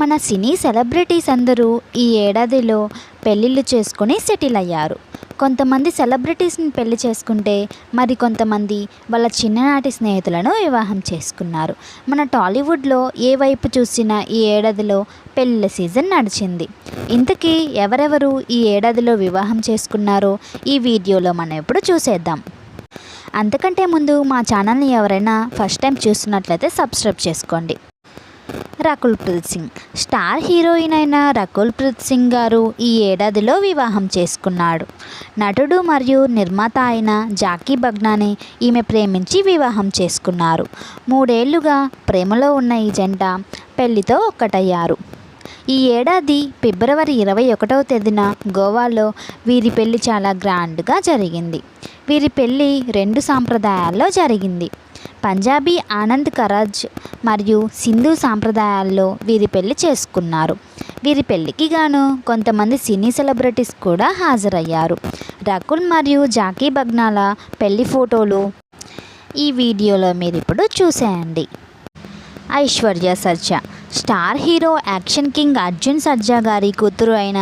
మన సినీ సెలబ్రిటీస్ అందరూ ఈ ఏడాదిలో పెళ్ళిళ్ళు చేసుకొని సెటిల్ అయ్యారు. కొంతమంది సెలబ్రిటీస్ని పెళ్ళి చేసుకుంటే మరి కొంతమంది వాళ్ళ చిన్ననాటి స్నేహితులను వివాహం చేసుకున్నారు. మన టాలీవుడ్లో ఏ వైపు చూసినా ఈ ఏడాదిలో పెళ్ళిళ్ళ సీజన్ నడిచింది. ఇంతకీ ఎవరెవరు ఈ ఏడాదిలో వివాహం చేసుకున్నారో ఈ వీడియోలో మనం ఇప్పుడు చూసేద్దాం. అంతకంటే ముందు మా ఛానల్ని ఎవరైనా ఫస్ట్ టైం చూస్తున్నట్లయితే సబ్స్క్రైబ్ చేసుకోండి. రకుల్ ప్రీత్ సింగ్. స్టార్ హీరోయిన్ అయిన రకుల్ ప్రీత్ సింగ్ గారు ఈ ఏడాదిలో వివాహం చేసుకున్నాడు. నటుడు మరియు నిర్మాత అయిన జాకీ బగ్నాని ఈమె ప్రేమించి వివాహం చేసుకున్నారు. మూడేళ్ళుగా ప్రేమలో ఉన్న ఈ జంట పెళ్ళితో ఒక్కటయ్యారు. ఈ ఏడాది ఫిబ్రవరి ఇరవై ఒకటవ తేదీన గోవాలో వీరి పెళ్ళి చాలా గ్రాండ్గా జరిగింది. వీరి పెళ్ళి రెండు సాంప్రదాయాల్లో జరిగింది. పంజాబీ ఆనంద్ కరాజ్ మరియు సింధు సాంప్రదాయాల్లో వీరి పెళ్ళి చేసుకున్నారు. వీరి పెళ్ళికి గాను కొంతమంది సినీ సెలబ్రిటీస్ కూడా హాజరయ్యారు. రకుల్ మరియు జాకీ బగ్నాల పెళ్ళి ఫోటోలు ఈ వీడియోలో మీరు ఇప్పుడు చూసేయండి. Aishwarya Sarja star hero action king Arjun Sarja గారి కూతురు అయిన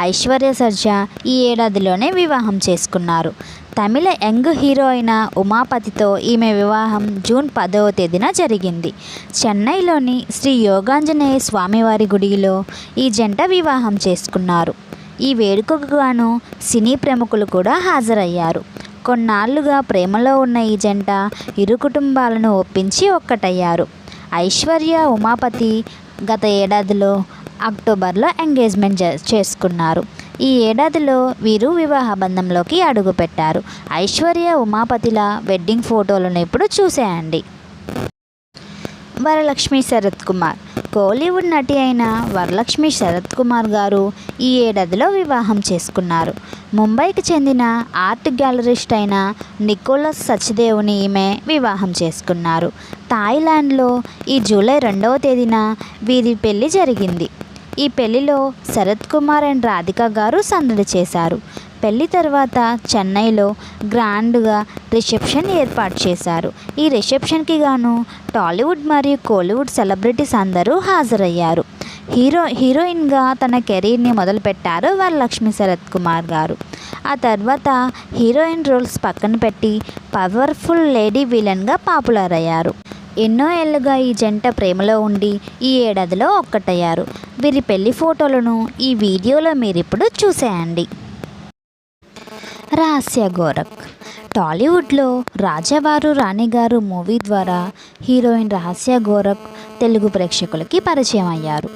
ఐశ్వర్య సర్జా ఈ ఏడాదిలోనే వివాహం చేసుకున్నారు. తమిళ యంగ్ హీరో అయిన ఉమాపతితో ఈమె వివాహం జూన్ పదవ తేదీన జరిగింది. చెన్నైలోని శ్రీ యోగాంజనేయ స్వామివారి గుడిలో ఈ జంట వివాహం చేసుకున్నారు. ఈ వేడుకకు గాను సినీ ప్రముఖులు కూడా హాజరయ్యారు. కొన్నాళ్ళుగా ప్రేమలో ఉన్న ఈ జంట ఇరు కుటుంబాలను ఒప్పించి ఒక్కటయ్యారు. ఐశ్వర్య ఉమాపతి గత ఏడాదిలో అక్టోబర్లో ఎంగేజ్మెంట్ చే- చేసుకున్నారు. ఈ ఏడాదిలో వీరు వివాహ బంధంలోకి అడుగుపెట్టారు. ఐశ్వర్య ఉమాపతిల వెడ్డింగ్ ఫోటోలను ఇప్పుడు చూసేయండి. వరలక్ష్మి శరత్ కుమార్. కోలీవుడ్ నటి అయిన వరలక్ష్మి శరత్ కుమార్ గారు ఈ ఏడాదిలో వివాహం చేసుకున్నారు. ముంబైకి చెందిన ఆర్ట్ గ్యాలరిస్ట్ అయిన నికోలస్ సచ్దేవ్ని ఈమె వివాహం చేసుకున్నారు. థాయిలాండ్లో ఈ జూలై రెండవ తేదీన వీరి పెళ్ళి జరిగింది. ఈ పెళ్ళిలో శరత్ కుమార్ అండ్ రాధిక గారు సందడి చేశారు. పెళ్ళి తర్వాత చెన్నైలో గ్రాండ్గా రిసెప్షన్ ఏర్పాటు చేశారు. ఈ రిసెప్షన్కి గాను టాలీవుడ్ మరియు కోలీవుడ్ సెలబ్రిటీస్ అందరూ హాజరయ్యారు. హీరో హీరోయిన్గా తన కెరీర్ని మొదలుపెట్టారు వరలక్ష్మి శరత్ కుమార్ గారు. ఆ తర్వాత హీరోయిన్ రోల్స్ పక్కన పెట్టి పవర్ఫుల్ లేడీ విలన్గా పాపులర్ అయ్యారు. ఎన్నో ఏళ్ళుగా ఈ జంట ప్రేమలో ఉండి ఈ ఏడాదిలో ఒక్కటయ్యారు. వీరి పెళ్ళి ఫోటోలను ఈ వీడియోలో మీరిప్పుడు చూసేయండి. రహస్య గోరఖ్ టాలీవుడ్లో రాజావారు రాణిగారు మూవీ ద్వారా హీరోయిన్ రహస్య గోరఖ్ తెలుగు ప్రేక్షకులకి పరిచయం అయ్యారు.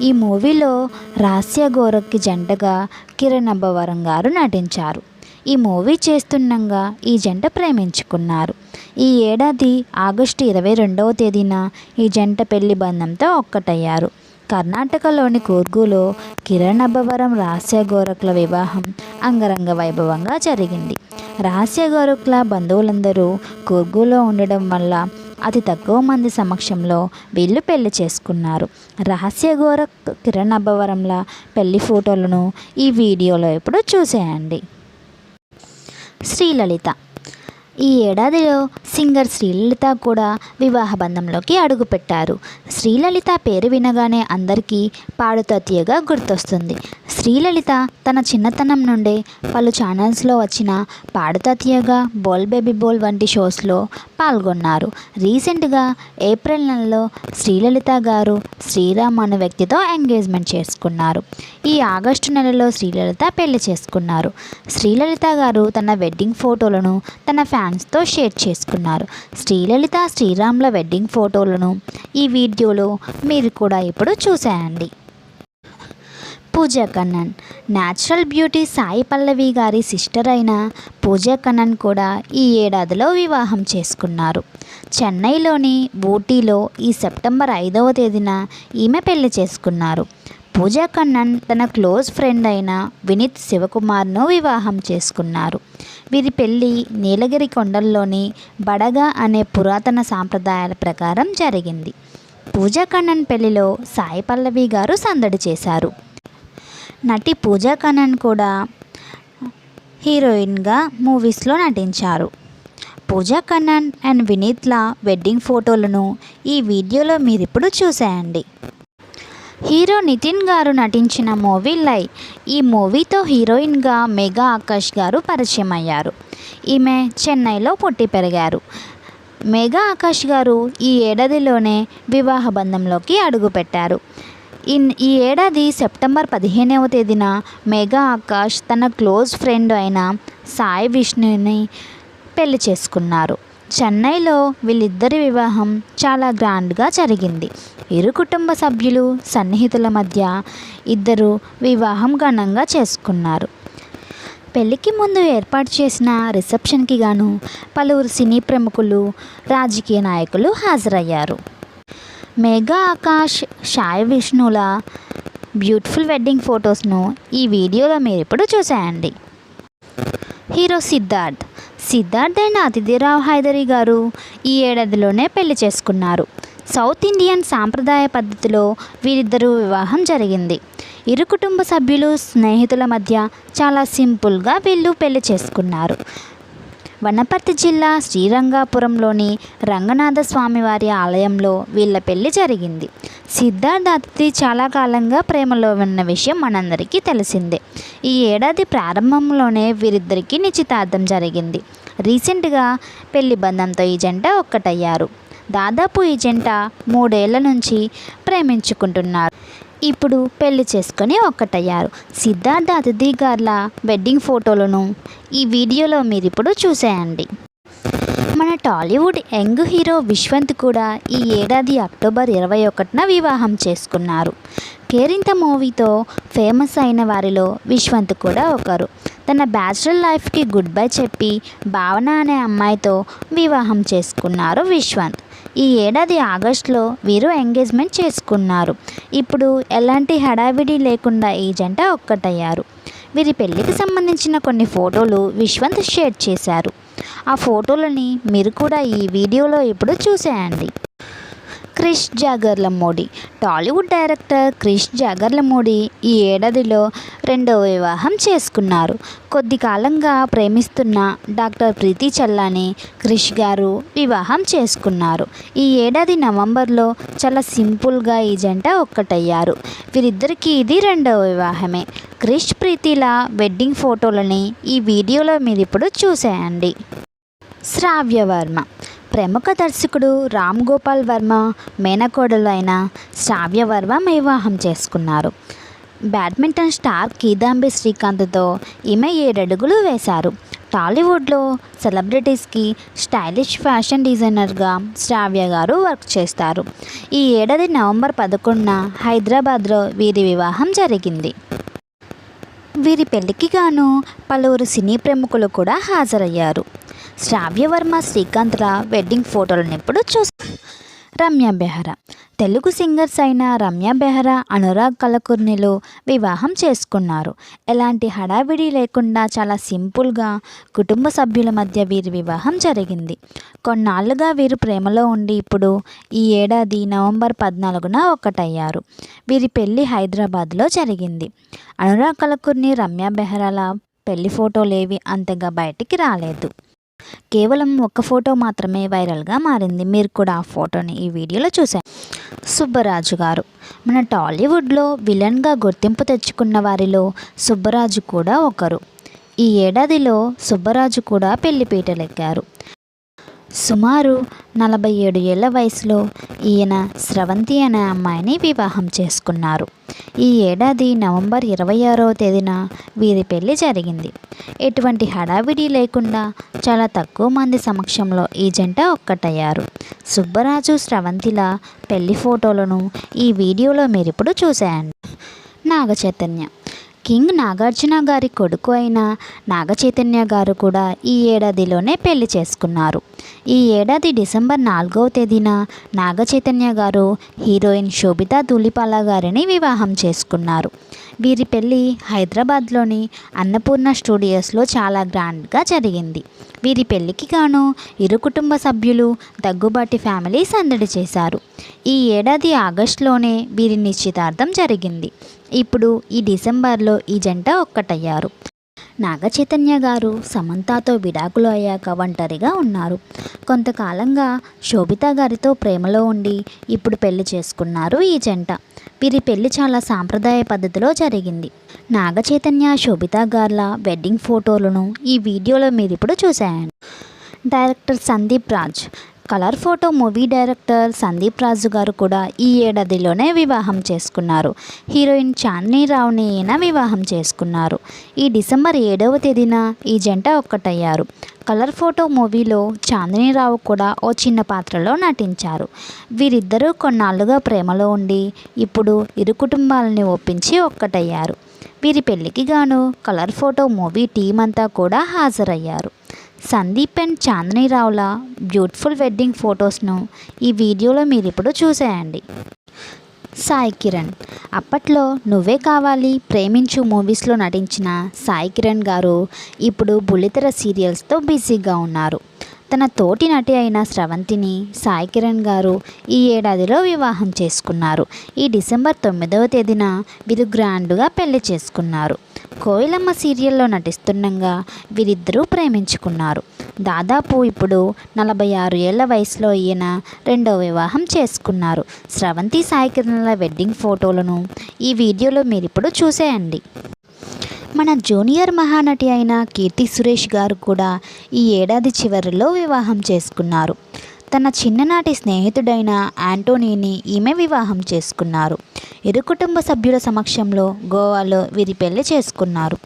ఈ మూవీలో రహస్య గోరఖ్కి జంటగా కిరణ్ అబ్బవరం గారు నటించారు. ఈ మూవీ చేస్తుండగా ఈ జంట ప్రేమించుకున్నారు. ఈ ఏడాది ఆగస్టు ఇరవై రెండవ తేదీన ఈ జంట పెళ్ళి బంధంతో ఒక్కటయ్యారు. కర్ణాటకలోని కూర్గులో కిరణ్ అబ్బవరం రహస్య గోరకుల వివాహం అంగరంగ వైభవంగా జరిగింది. రహస్య గోరకుల బంధువులందరూ కూర్గులో ఉండడం వల్ల అతి తక్కువ మంది సమక్షంలో వీళ్ళు పెళ్ళి చేసుకున్నారు. రహస్య గోర కిరణ్ అబ్బవరంల పెళ్ళి ఫోటోలను ఈ వీడియోలో ఇప్పుడు చూసేయండి. శ్రీలలిత ఈ ఏడాదిలో సింగర్ శ్రీలలిత కూడా వివాహ బంధంలోకి అడుగుపెట్టారు. శ్రీలలిత పేరు వినగానే అందరికీ పాడుతా తీయగా గుర్తొస్తుంది. శ్రీలలిత తన చిన్నతనం నుండే పలు ఛానల్స్లో వచ్చిన పాడుతా తీయగా బోల్ బేబీ బోల్ వంటి షోస్లో పాల్గొన్నారు. రీసెంట్గా ఏప్రిల్ నెలలో శ్రీలలిత గారు శ్రీరామ్ అనే వ్యక్తితో ఎంగేజ్మెంట్ చేసుకున్నారు. ఈ ఆగస్టు నెలలో శ్రీలలిత పెళ్ళి చేసుకున్నారు. శ్రీలలిత గారు తన వెడ్డింగ్ ఫోటోలను తన ఫ్యాన్స్తో షేర్ చేసుకున్నారు. శ్రీలలిత శ్రీరామ్ల వెడ్డింగ్ ఫోటోలను ఈ వీడియోలో మీరు కూడా ఇప్పుడు చూసేయండి. పూజా కన్నన్ న్యాచురల్ బ్యూటీ సాయి పల్లవి గారి సిస్టర్ అయిన పూజా కన్నన్ కూడా ఈ ఏడాదిలో వివాహం చేసుకున్నారు. చెన్నైలోని ఊటీలో ఈ సెప్టెంబర్ ఐదవ తేదీన ఈమె పెళ్ళి చేసుకున్నారు. పూజా కన్నన్ తన క్లోజ్ ఫ్రెండ్ అయిన వినీత్ శివకుమార్ను వివాహం చేసుకున్నారు. వీరి పెళ్ళి నీలగిరి కొండల్లోని బడగా అనే పురాతన సాంప్రదాయాల ప్రకారం జరిగింది. పూజా కన్నన్ పెళ్ళిలో సాయి పల్లవి గారు సందడి చేశారు. నటి పూజా కన్నన్ కూడా హీరోయిన్గా మూవీస్లో నటించారు. పూజా కన్నన్ అండ్ వినీత్ల వెడ్డింగ్ ఫోటోలను ఈ వీడియోలో మీరిప్పుడు చూసేయండి. హీరో నితిన్ గారు నటించిన మూవీ లై. ఈ మూవీతో హీరోయిన్గా మెగా ఆకాష్ గారు పరిచయం అయ్యారు. ఈమె చెన్నైలో పుట్టి పెరిగారు. మెగా ఆకాష్ గారు ఈ ఏడాదిలోనే వివాహ బంధంలోకి అడుగుపెట్టారు ఇన్ ఈ ఏడాది సెప్టెంబర్ పదిహేనవ తేదీన మెగా ఆకాష్ తన క్లోజ్ ఫ్రెండ్ అయిన సాయి విష్ణుని పెళ్ళి చేసుకున్నారు. చెన్నైలో వీళ్ళిద్దరి వివాహం చాలా గ్రాండ్గా జరిగింది. ఇరు కుటుంబ సభ్యులు సన్నిహితుల మధ్య ఇద్దరు వివాహం ఘనంగా చేసుకున్నారు. పెళ్ళికి ముందు ఏర్పాటు చేసిన రిసెప్షన్కి గాను పలువురు సినీ ప్రముఖులు రాజకీయ నాయకులు హాజరయ్యారు. మేఘా ఆకాష్ సాయి విష్ణుల బ్యూటిఫుల్ వెడ్డింగ్ ఫొటోస్ను ఈ వీడియోలో మీరు ఇప్పుడు చూసేయండి. హీరో సిద్ధార్థ్. సిద్ధార్థ్ అండ్ అతిథిరావు హైదరి గారు ఈ ఏడాదిలోనే పెళ్ళి చేసుకున్నారు. సౌత్ ఇండియన్ సాంప్రదాయ పద్ధతిలో వీరిద్దరూ వివాహం జరిగింది. ఇరు కుటుంబ సభ్యులు స్నేహితుల మధ్య చాలా సింపుల్గా వీళ్ళు పెళ్ళి చేసుకున్నారు. వనపర్తి జిల్లా శ్రీరంగాపురంలోని రంగనాథ స్వామివారి ఆలయంలో వీళ్ళ పెళ్ళి జరిగింది. సిద్ధార్థ అతిథి చాలా కాలంగా ప్రేమలో ఉన్న విషయం మనందరికీ తెలిసిందే. ఈ ఏడాది ప్రారంభంలోనే వీరిద్దరికీ నిశ్చితార్థం జరిగింది. రీసెంట్గా పెళ్ళి బంధంతో ఈ జంట ఒక్కటయ్యారు. దాదాపు ఈ జంట మూడేళ్ళ నుంచి ప్రేమించుకుంటున్నారు. ఇప్పుడు పెళ్ళి చేసుకొని ఒక్కటయ్యారు. సిద్ధార్థ అతిథి గార్ల వెడ్డింగ్ ఫోటోలను ఈ వీడియోలో మీరు ఇప్పుడు చూసేయండి. మన టాలీవుడ్ యంగ్ హీరో విశ్వంత్ కూడా ఈ ఏడాది అక్టోబర్ ఇరవై ఒకటిన వివాహం చేసుకున్నారు. కేరింత మూవీతో ఫేమస్ అయిన వారిలో విశ్వంత్ కూడా ఒకరు. తన బ్యాచులర్ లైఫ్కి గుడ్ బై చెప్పి భావన అనే అమ్మాయితో వివాహం చేసుకున్నారు విశ్వంత్. ఈ ఏడాది ఆగస్టులో వీరు ఎంగేజ్మెంట్ చేసుకున్నారు. ఇప్పుడు ఎలాంటి హడావిడి లేకుండా ఈ జంట ఒక్కటయ్యారు. వీరి పెళ్ళికి సంబంధించిన కొన్ని ఫోటోలు విశ్వంత్ షేర్ చేశారు. ఆ ఫోటోలని మీరు కూడా ఈ వీడియోలో ఇప్పుడు చూసేయండి. క్రిష్ జాగర్లమూడి. టాలీవుడ్ డైరెక్టర్ క్రిష్ జాగర్లమూడి ఈ ఏడాదిలో రెండవ వివాహం చేసుకున్నారు. కొద్ది కాలంగా ప్రేమిస్తున్న డాక్టర్ ప్రీతి చల్లాని క్రిష్ గారు వివాహం చేసుకున్నారు. ఈ ఏడాది నవంబర్లో చాలా సింపుల్గా ఈ జంట ఒక్కటయ్యారు. వీరిద్దరికీ ఇది రెండవ వివాహమే. క్రిష్ ప్రీతిల వెడ్డింగ్ ఫోటోలని ఈ వీడియోలో మీరు ఇప్పుడు చూసేయండి. శ్రావ్యవర్మ ప్రముఖ దర్శకుడు రామ్ గోపాల్ వర్మ మేనకోడలు అయిన శ్రావ్య వర్మ వివాహం చేసుకున్నారు. బ్యాడ్మింటన్ స్టార్ కీదాంబి శ్రీకాంత్తో ఈమె ఏడడుగులు వేశారు. టాలీవుడ్లో సెలబ్రిటీస్కి స్టైలిష్ ఫ్యాషన్ డిజైనర్గా శ్రావ్య గారు వర్క్ చేస్తారు. ఈ ఏడాది నవంబర్ పదకొండున హైదరాబాద్లో వీరి వివాహం జరిగింది. వీరి పెళ్ళికి గాను పలువురు సినీ ప్రముఖులు కూడా హాజరయ్యారు. శ్రావ్యవర్మ శ్రీకాంత్ల వెడ్డింగ్ ఫోటోలను ఇప్పుడు చూస్తాం రమ్య బెహ్రా. తెలుగు సింగర్స్ అయిన రమ్య బెహ్రా అనురాగ్ కలకుర్నిలు వివాహం చేసుకున్నారు. ఎలాంటి హడావిడి లేకుండా చాలా సింపుల్గా కుటుంబ సభ్యుల మధ్య వీరి వివాహం జరిగింది. కొన్నాళ్ళుగా వీరు ప్రేమలో ఉండి ఇప్పుడు ఈ ఏడాది నవంబర్ పద్నాలుగున ఒకటయ్యారు. వీరి పెళ్ళి హైదరాబాద్లో జరిగింది. అనురాగ్ కలకుర్ని రమ్య బెహ్రాల పెళ్ళి ఫోటోలేవి అంతగా బయటికి రాలేదు. కేవలం ఒక్క ఫోటో మాత్రమే వైరల్గా మారింది. మీరు కూడా ఆ ఫోటోని ఈ వీడియోలో చూశారు సుబ్బరాజు గారు. మన టాలీవుడ్లో విలన్గా గుర్తింపు తెచ్చుకున్న వారిలో సుబ్బరాజు కూడా ఒకరు. ఈ ఏడాదిలో సుబ్బరాజు కూడా పెళ్ళిపీటలెక్కారు సుమారు నలభై ఏడు ఏళ్ళ వయసులో ఈయన స్రవంతి అనే అమ్మాయిని వివాహం చేసుకున్నారు. ఈ ఏడాది నవంబర్ ఇరవై ఆరవ తేదీన వీరి పెళ్ళి జరిగింది. ఎటువంటి హడావిడి లేకుండా చాలా తక్కువ మంది సమక్షంలో ఈ జంట ఒక్కటయ్యారు. సుబ్బరాజు స్రవంతిల పెళ్ళి ఫోటోలను ఈ వీడియోలో మీరు ఇప్పుడు చూసేయండి. నాగచైతన్య. కింగ్ నాగార్జున గారి కొడుకు అయిన నాగచైతన్య గారు కూడా ఈ ఏడాదిలోనే పెళ్ళి చేసుకున్నారు. ఈ ఏడాది డిసెంబర్ నాలుగవ తేదీన నాగచైతన్య గారు హీరోయిన్ శోభితా ధూళిపాల గారిని వివాహం చేసుకున్నారు. వీరి పెళ్ళి హైదరాబాద్లోని అన్నపూర్ణ స్టూడియోస్లో చాలా గ్రాండ్గా జరిగింది. వీరి పెళ్ళికి గాను ఇరు కుటుంబ సభ్యులు దగ్గుబాటి ఫ్యామిలీ సందడి చేశారు. ఈ ఏడాది ఆగస్టులోనే వీరి నిశ్చితార్థం జరిగింది. ఇప్పుడు ఈ డిసెంబర్లో ఈ జంట ఒక్కటయ్యారు. నాగచైతన్య గారు సమంతతో విడాకులు అయ్యాక ఒంటరిగా ఉన్నారు. కొంతకాలంగా శోభిత గారితో ప్రేమలో ఉండి ఇప్పుడు పెళ్ళి చేసుకున్నారు ఈ జంట. వీరి పెళ్ళి చాలా సాంప్రదాయ పద్ధతిలో జరిగింది. నాగచైతన్య శోభిత శోభితా గార్ల వెడ్డింగ్ ఫోటోలను ఈ వీడియోలో మీరు ఇప్పుడు చూశాను. Director Sandeep Raj colour photo movie director Sandeep Raju గారు కూడా ఈ ఏడాదిలోనే వివాహం చేసుకున్నారు. హీరోయిన్ చాందినీ రావుని ఈయన వివాహం చేసుకున్నారు. ఈ డిసెంబర్ ఏడవ తేదీన ఈ జంట ఒక్కటయ్యారు. కలర్ ఫోటో మూవీలో చాందినీ రావు కూడా ఓ చిన్న పాత్రలో నటించారు. వీరిద్దరూ కొన్నాళ్ళుగా ప్రేమలో ఉండి ఇప్పుడు ఇరు కుటుంబాలని ఒప్పించి ఒక్కటయ్యారు. వీరి పెళ్ళికి గాను కలర్ ఫోటో మూవీ టీం అంతా కూడా హాజరయ్యారు. సందీప్ అండ్ చాందినీ రావుల బ్యూటిఫుల్ వెడ్డింగ్ ఫొటోస్ను ఈ వీడియోలో మీరు ఇప్పుడు చూసేయండి. సాయి కిరణ్ అప్పట్లో నువ్వే కావాలి ప్రేమించు మూవీస్లో నటించిన సాయి కిరణ్ గారు ఇప్పుడు బుల్లితెర సీరియల్స్తో బిజీగా ఉన్నారు. తన తోటి నటి అయిన స్రవంతిని సాయి కిరణ్ గారు ఈ ఏడాదిలో వివాహం చేసుకున్నారు. ఈ డిసెంబర్ తొమ్మిదవ తేదీన వీరు గ్రాండ్గా పెళ్ళి చేసుకున్నారు. కోయిలమ్మ సీరియల్లో నటిస్తుండగా వీరిద్దరూ ప్రేమించుకున్నారు. దాదాపు ఇప్పుడు నలభై ఆరు ఏళ్ళ వయసులో ఈయన రెండో వివాహం చేసుకున్నారు. స్రవంతి సాయి కిరణ్ల వెడ్డింగ్ ఫోటోలను ఈ వీడియోలో మీరు ఇప్పుడు చూసేయండి. మన జూనియర్ మహానటి అయిన కీర్తి సురేష్ గారు కూడా ఈ ఏడాది చివరిలో వివాహం చేసుకున్నారు. తన చిన్ననాటి స్నేహితుడైన యాంటోనీని ఈమె వివాహం చేసుకున్నారు. ఇరు కుటుంబ సభ్యుల సమక్షంలో గోవాలో వీరి పెళ్ళి చేసుకున్నారు.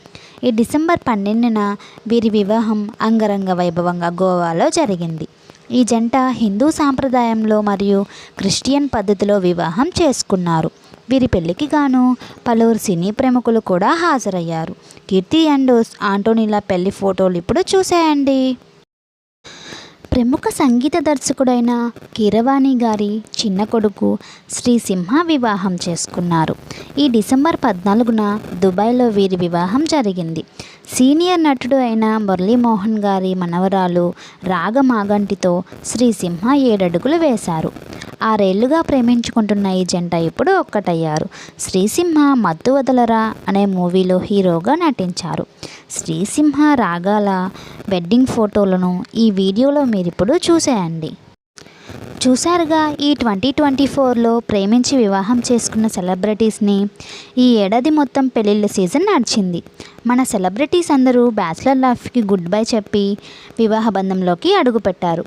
ఈ డిసెంబర్ పన్నెండున వీరి వివాహం అంగరంగ వైభవంగా గోవాలో జరిగింది. ఈ జంట హిందూ సాంప్రదాయంలో మరియు క్రిస్టియన్ పద్ధతిలో వివాహం చేసుకున్నారు. వీరి పెళ్ళికి గాను పలువురు సినీ ప్రముఖులు కూడా హాజరయ్యారు. కీర్తి అండ్ ఆంటోనీల పెళ్ళి ఫోటోలు ఇప్పుడు చూసేయండి ప్రముఖ సంగీత దర్శకుడైన కీరవాణి గారి చిన్న కొడుకు శ్రీ సింహ వివాహం చేసుకున్నారు. ఈ డిసెంబర్ పద్నాలుగున దుబాయ్లో వీరి వివాహం జరిగింది. సీనియర్ నటుడు అయిన మురళీమోహన్ గారి మనవరాలు రాగమాగంటితో శ్రీ సింహ ఏడడుగులు వేశారు. ఆరేళ్ళుగా ప్రేమించుకుంటున్న ఈ జంట ఇప్పుడు ఒక్కటయ్యారు. శ్రీసింహ మత్తు వదలరా అనే మూవీలో హీరోగా నటించారు. శ్రీసింహ రాగాల వెడ్డింగ్ ఫోటోలను ఈ వీడియోలో మీరు ఇప్పుడు చూసేయండి. చూశారుగా ఈ ట్వంటీ ట్వంటీ ఫోర్లో ప్రేమించి వివాహం చేసుకున్న సెలబ్రిటీస్ని ఈ ఏడాది మొత్తం పెళ్ళిళ్ళ సీజన్ నడిచింది. మన సెలబ్రిటీస్ అందరూ బ్యాచిలర్ లైఫ్కి గుడ్ బై చెప్పి వివాహ బంధంలోకి అడుగుపెట్టారు.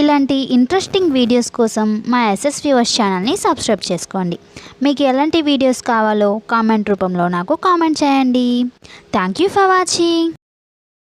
ఇలాంటి ఇంట్రెస్టింగ్ వీడియోస్ కోసం మా ఎస్ఎస్ వ్యూవర్స్ ఛానల్ని సబ్స్క్రైబ్ చేసుకోండి. మీకు ఎలాంటి వీడియోస్ కావాలో కామెంట్ రూపంలో నాకు కామెంట్ చేయండి. Thank you for watching.